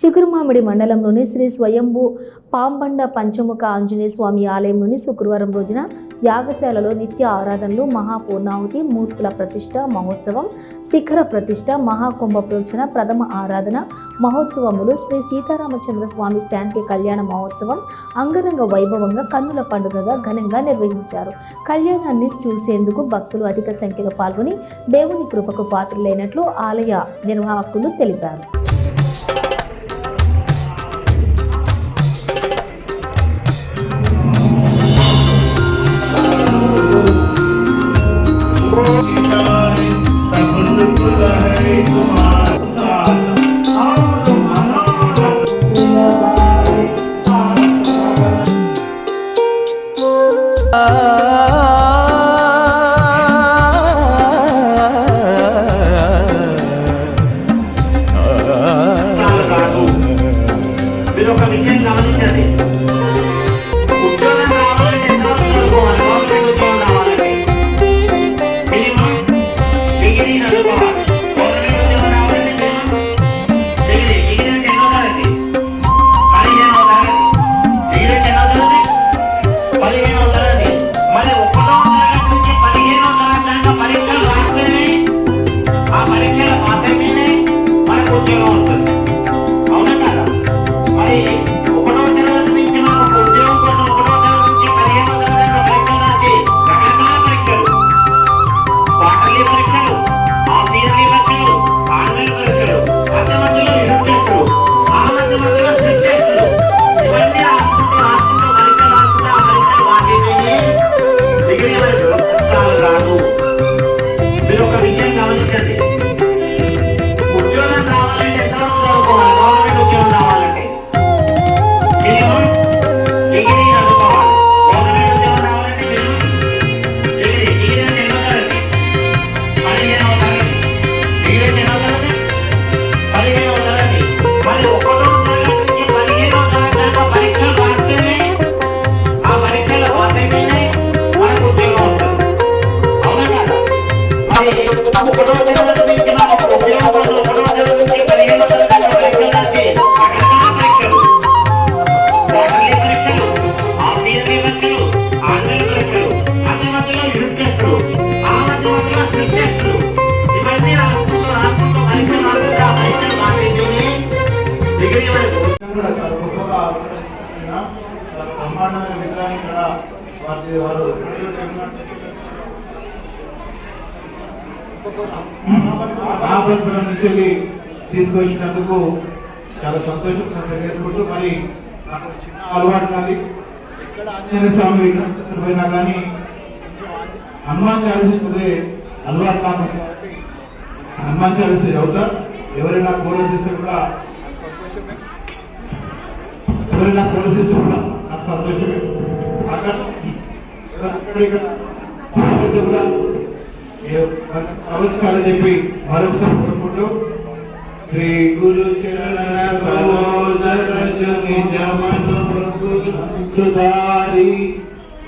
చిగురుమామిడి మండలంలోని శ్రీ స్వయంభూ పాంబండ పంచముఖ ఆంజనేయ స్వామి ఆలయంలోని శుక్రవారం రోజున యాగశాలలో నిత్య ఆరాధనలు మహాపూర్ణాహుతి మూర్తుల ప్రతిష్ట మహోత్సవం శిఖర ప్రతిష్ట మహాకుంభ ప్రోక్షణ ప్రథమ ఆరాధన మహోత్సవములు శ్రీ సీతారామచంద్ర స్వామి శాంతి కళ్యాణ మహోత్సవం అంగరంగ వైభవంగా కన్నుల పండుగగా ఘనంగా నిర్వహించారు. కళ్యాణాన్ని చూసేందుకు భక్తులు అధిక సంఖ్యలో పాల్గొని దేవుని కృపకు పాత్రలైనట్లు ఆలయ నిర్వాహకులు తెలిపారు. కూడా చాలా గొప్పగా ఆలోచించిన చాలా బ్రహ్మాండమైన విగ్రహాన్ని కూడా వారి వారు మహాబలిపురం నుంచి వెళ్ళి తీసుకొచ్చినందుకు చాలా సంతోషం తెలియజేసుకుంటూ మరి నాకు చిన్న అలవాటు నాది ఎక్కడ ఆంజనేయ స్వామి పోయినా కానీ హనుమాన్ చాలీసే అలవాటు నాకు హనుమాన్ చాలీస చదువుతా ఎవరైనా ఫోటో చేస్తే కూడా సంతోషమే. ఎవరైనా ఫోటో చేస్తే కూడా నాకు సంతోషమే. అక్కడ అక్కడ ఇక్కడ కూడా ప్రవచకాలని చెప్పి మరొకసారి కోరుకుంటూ శ్రీ గురు చరణ సరోజర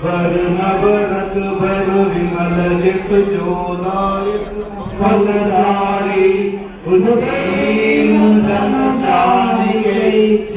వరుణ భరత భరు విమల జోదాయ